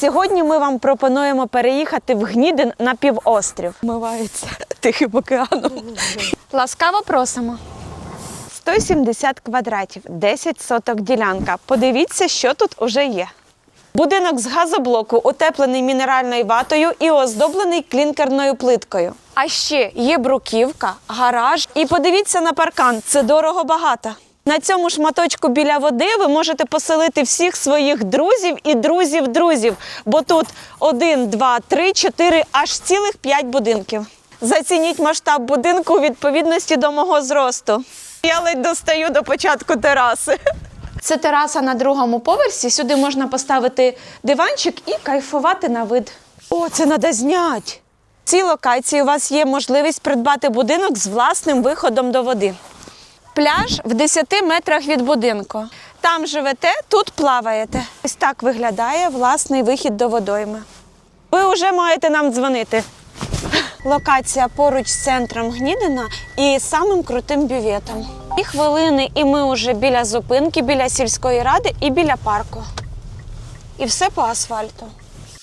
Сьогодні ми вам пропонуємо переїхати в Гнідин на півострів. Мивається Тихим океаном. Ласкаво просимо. 170 квадратів, 10 соток ділянка. Подивіться, що тут уже є. Будинок з газоблоку, утеплений мінеральною ватою і оздоблений клінкерною плиткою. А ще є бруківка, гараж. І подивіться на паркан, це дорого багато. На цьому шматочку біля води ви можете поселити всіх своїх друзів і друзів друзів, бо тут один, два, три, чотири, аж цілих п'ять будинків. Зацініть масштаб будинку у відповідності до мого зросту. Я ледь достаю до початку тераси. Це тераса на другому поверсі. Сюди можна поставити диванчик і кайфувати на вид. О, це треба зняти. В цій локації у вас є можливість придбати будинок з власним виходом до води. Пляж в 10 метрах від будинку. Там живете, тут плаваєте. Ось так виглядає власний вихід до водойми. Ви вже маєте нам дзвонити. Локація поруч з центром Гнідина і самим крутим бюветом. І хвилини, і ми вже біля зупинки, біля сільської ради і біля парку. І все по асфальту.